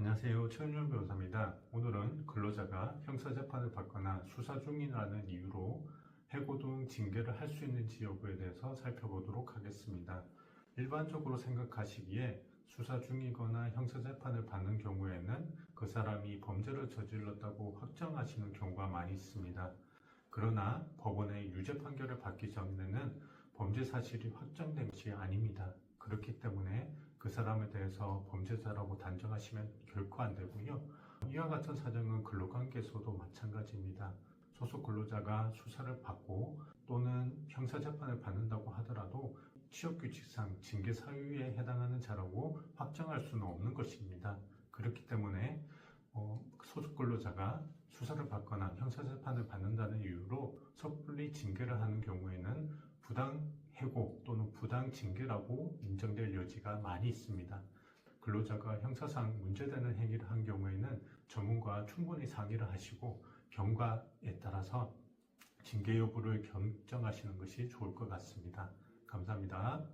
안녕하세요. 최은준 변호사입니다. 오늘은 근로자가 형사재판을 받거나 수사 중이라는 이유로 해고 등 징계를 할 수 있는지 여부에 대해서 살펴보도록 하겠습니다. 일반적으로 생각하시기에 수사 중이거나 형사재판을 받는 경우에는 그 사람이 범죄를 저질렀다고 확정하시는 경우가 많이 있습니다. 그러나 법원의 유죄 판결을 받기 전에는 범죄 사실이 확정된 것이 아닙니다. 그렇기 때문에 그 사람에 대해서 범죄자라고 단정하시면 결코 안 되고요. 이와 같은 사정은 근로관계에서도 마찬가지입니다. 소속 근로자가 수사를 받고 또는 형사재판을 받는다고 하더라도 취업규칙상 징계 사유에 해당하는 자라고 확정할 수는 없는 것입니다. 그렇기 때문에 어, 소속 근로자가 수사를 받거나 형사재판을 받는다는 이유로 섣불리 징계를 하는 경우에는 부당 해고 부당 징계라고 인정될 여지가 많이 있습니다. 근로자가 형사상 문제되는 행위를 한 경우에는 전문가와 충분히 상의를 하시고 경과에 따라서 징계 여부를 결정하시는 것이 좋을 것 같습니다. 감사합니다.